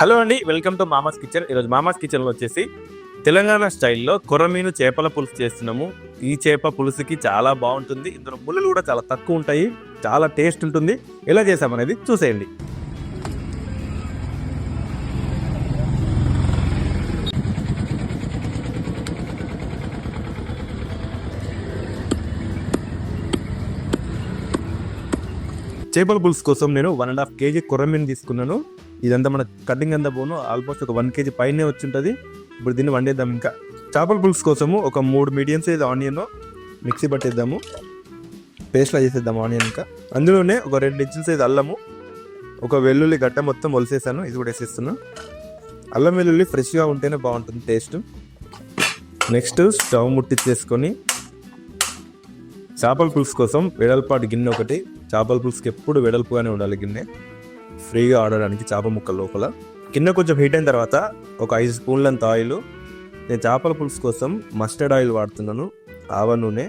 Hello అండి welcome to మామాస్ kitchen. ఈరోజు మామాస్ కిచెన్లో వచ్చేసి తెలంగాణ స్టైల్లో కొరమీను చేపల పులుసు చేస్తున్నాము. ఈ చేప పులుసుకి చాలా బాగుంటుంది. ఇందులో ముళ్ళు కూడా చాలా తక్కువ ఉంటాయి. చాలా టేస్ట్ ఉంటుంది. ఎలా చేసామనేది చూసేయండి. చేపల పులుసు కోసం నేను వన్ అండ్ హాఫ్ కేజీ కొర్రమీను తీసుకున్నాను. ఇదంతా మన కటింగ్ అంతా పోను. ఆల్మోస్ట్ ఒక వన్ కేజీ పైనే వచ్చింటుంది. ఇప్పుడు దీన్ని వండేద్దాం ఇంకా. చేపల పులుసు కోసము ఒక మూడు మీడియం సైజ్ ఆనియన్ మిక్సీ పట్టేద్దాము. పేస్ట్లా చేసేద్దాం ఆనియన్ ఇంకా. అందులోనే ఒక రెండు ఇంచుల సైజ్ అల్లము ఒక వెల్లుల్లి గట్ట మొత్తం ఒలిసేసాను. ఇది కూడా వేసేస్తున్నా. అల్లం వెల్లుల్లి ఫ్రెష్గా ఉంటేనే బాగుంటుంది టేస్ట్ నెక్స్ట్ స్టవ్ ముట్టించేసుకొని చేపల పులుసు కోసం వెడల్పాటి గిన్నె ఒకటి. చేపల పులుసుకి ఎప్పుడు వెడల్పుగానే ఉండాలి గిన్నె. ఫ్రీగా ఆడడానికి చేప ముక్కల లోపల. కింద కొంచెం హీట్ అయిన తర్వాత ఒక ఐదు స్పూన్లంత ఆయిల్. నేను చేపల పులుసు కోసం మస్టర్డ్ ఆయిల్ వాడుతున్నాను ఆవ నూనె.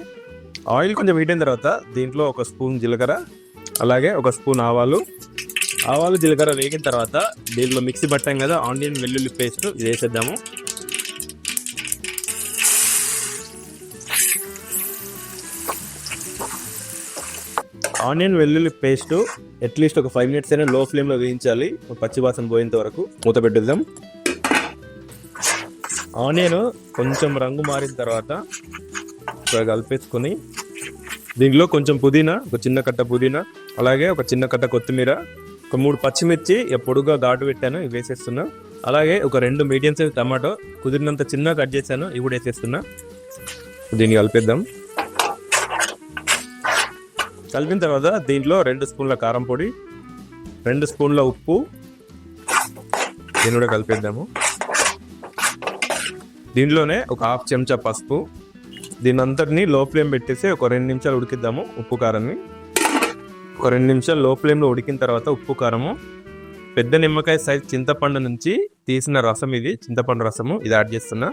ఆయిల్ కొంచెం హీట్ అయిన తర్వాత దీంట్లో ఒక స్పూన్ జీలకర్ర అలాగే ఒక స్పూన్ ఆవాలు. ఆవాలు జీలకర్ర వేగిన తర్వాత దీంట్లో మిక్సీ పట్టాం కదా ఆనియన్ వెల్లుల్లి పేస్ట్ ఇది వేసేద్దాము. ఆనియన్ వెల్లుల్లి పేస్ట్ అట్లీస్ట్ ఒక ఫైవ్ మినిట్స్ అయినా లో ఫ్లేమ్లో వేయించాలి పచ్చి వాసన పోయేంత వరకు మూత పెట్టేద్దాం. ఆనియన్ కొంచెం రంగు మారిన తర్వాత ఇక్కడ కలిపేసుకొని దీంట్లో కొంచెం పుదీనా ఒక చిన్న కట్ట పుదీనా అలాగే ఒక చిన్న కట్ట కొత్తిమీర ఒక మూడు పచ్చిమిర్చి పొడుగా ఘాటు పెట్టాను ఇవి వేసేస్తున్నా. అలాగే ఒక రెండు మీడియం సైజ్ టమాటో కుదిరినంత చిన్న కట్ చేశాను ఇవి కూడా వేసేస్తున్నా. దీన్ని కలిపేద్దాం. కలిపిన తర్వాత దీంట్లో రెండు స్పూన్ల కారం పొడి రెండు స్పూన్ల ఉప్పు దీన్ని కూడా కలిపేద్దాము. దీంట్లోనే ఒక హాఫ్ చెంచా పసుపు దీని అంతటిని లో ఫ్లేమ్ పెట్టేసి ఒక రెండు నిమిషాలు ఉడికిద్దాము ఉప్పు కారాన్ని. ఒక రెండు నిమిషాలు లో ఫ్లేమ్లో ఉడికిన తర్వాత ఉప్పు కారము పెద్ద నిమ్మకాయ సైజ్ చింతపండు నుంచి తీసిన రసం ఇది చింతపండు రసము ఇది యాడ్ చేస్తున్నా.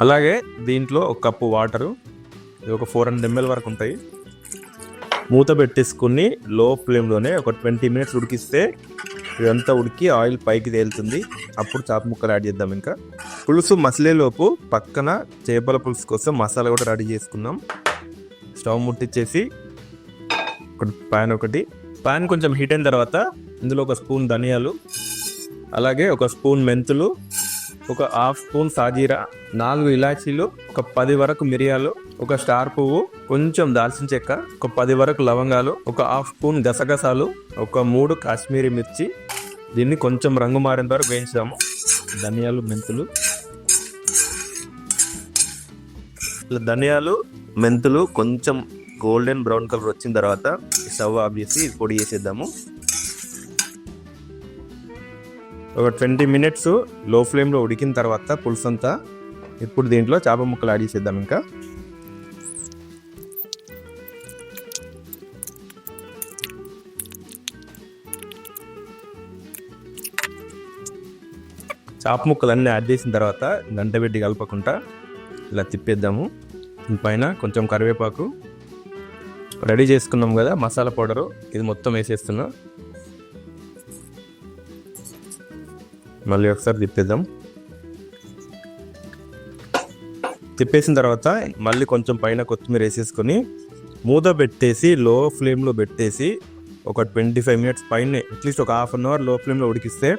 అలాగే దీంట్లో ఒక కప్పు వాటరు ఇది ఒక ఫోర్ హండ్రెడ్ ఎంఎల్ వరకు ఉంటాయి. మూత పెట్టేసుకుని లో ఫ్లేమ్లోనే ఒక ట్వంటీ మినిట్స్ ఉడికిస్తే ఇదంతా ఉడికి ఆయిల్ పైకి తేలుతుంది. అప్పుడు చేప ముక్కలు యాడ్ చేద్దాం ఇంకా. పులుసు మసిలేలోపు పక్కన చేపల పులుసు కోసం మసాలా కూడా రెడీ చేసుకున్నాం. స్టవ్ ముట్టించేసి ఒక ప్యాన్ ఒకటి. ప్యాన్ కొంచెం హీట్ అయిన తర్వాత ఇందులో ఒక స్పూన్ ధనియాలు అలాగే ఒక స్పూన్ మెంతులు ఒక హాఫ్ స్పూన్ సాజీరా నాలుగు ఇలాచీలు ఒక పది వరకు మిరియాలు ఒక స్టార్ పువ్వు కొంచెం దాల్చిన చెక్క ఒక పది వరకు లవంగాలు ఒక హాఫ్ స్పూన్ గసగసాలు ఒక మూడు కాశ్మీరీ మిర్చి. దీన్ని కొంచెం రంగు మారేంత వరకు వేయించాము ధనియాలు మెంతులు. ధనియాలు మెంతులు కొంచెం గోల్డెన్ బ్రౌన్ కలర్ వచ్చిన తర్వాత స్టవ్ ఆఫ్ చేసి పొడి చేసేద్దాము. ఒక ట్వంటీ మినిట్స్లో ఫ్లేమ్లో ఉడికిన తర్వాత పులుసు అంతా ఇప్పుడు దీంట్లో చేప ముక్కలు యాడ్ చేసేద్దాం ఇంకా. చేప ముక్కలు అన్నీ యాడ్ చేసిన తర్వాత గంటబెట్టి కలపకుండా ఇలా తిప్పేద్దాము. పైన కొంచెం కరివేపాకు. రెడీ చేసుకున్నాం కదా మసాలా పౌడరు. ఇది మొత్తం వేసేస్తున్నా. మళ్ళీ ఒకసారి తిప్పేద్దాం. తిప్పేసిన తర్వాత మళ్ళీ కొంచెం పైన కొత్తిమీర వేసేసుకొని మూత పెట్టేసి లో ఫ్లేమ్లో పెట్టేసి ఒక ట్వంటీ ఫైవ్ మినిట్స్ పైన అట్లీస్ట్ ఒక హాఫ్ అన్ అవర్లో ఫ్లేమ్లో ఉడికిస్తే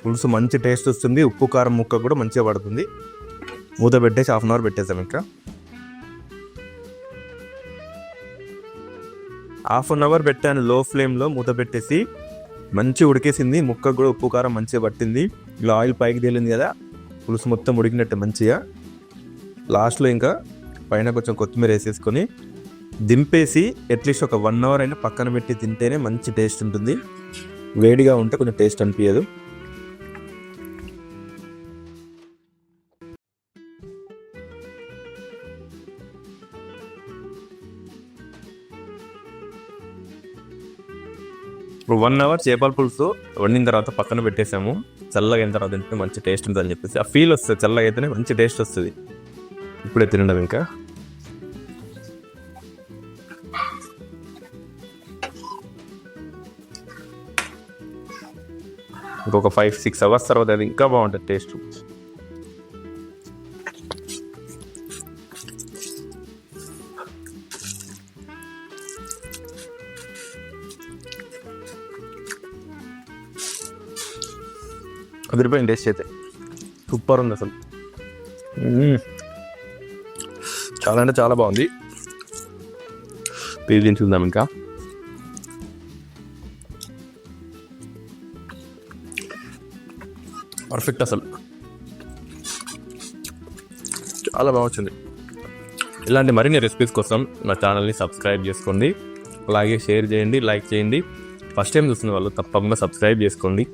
పులుసు మంచి టేస్ట్ వస్తుంది. ఉప్పు కారం ముక్క కూడా మంచిగా పడుతుంది. మూత పెట్టేసి హాఫ్ అన్ అవర్ పెట్టేసాం ఇంకా. హాఫ్ అన్ అవర్ పెట్టాను లో ఫ్లేమ్లో మూత పెట్టేసి మంచి ఉడికేసింది. ముక్కకు కూడా ఉప్పు కారం మంచిగా పట్టింది. ఇలా ఆయిల్ పైకి తేలింది కదా పులుసు మొత్తం ఉడికినట్టు మంచిగా. లాస్ట్లో ఇంకా పైన కొంచెం కొత్తిమీర వేసేసుకొని దింపేసి అట్లీస్ట్ ఒక వన్ అవర్ అయినా పక్కన పెట్టి తింటేనే మంచి టేస్ట్ ఉంటుంది. వేడిగా ఉంటే కొంచెం టేస్ట్ అనిపించదు ఇప్పుడు వన్ అవర్ చేపల పులుసు వండిన తర్వాత పక్కన పెట్టేసాము. చల్లగా అయిన తర్వాత తింటే మంచి టేస్ట్ ఉంటుందని చెప్పేసి. ఆ ఫీల్ వస్తుంది చల్లగా అయితేనే మంచి టేస్ట్ వస్తుంది. ఇప్పుడే తినడం ఇంకా. ఇంకొక ఫైవ్ సిక్స్ అవర్స్ తర్వాత అది ఇంకా బాగుంటుంది టేస్ట్ అదిరిపోయింది టేస్ట్ అయితే. సూపర్ ఉంది అసలు. చాలా అంటే చాలా బాగుంది. పీస్ చూద్దాం ఇంకా. పర్ఫెక్ట్ అసలు. చాలా బాగా వచ్చింది. ఇలాంటి మరిన్ని రెసిపీస్ కోసం నా ఛానల్ని సబ్స్క్రైబ్ చేసుకోండి. అలాగే షేర్ చేయండి లైక్ చేయండి. ఫస్ట్ టైం చూస్తున్న వాళ్ళు తప్పకుండా సబ్స్క్రైబ్ చేసుకోండి.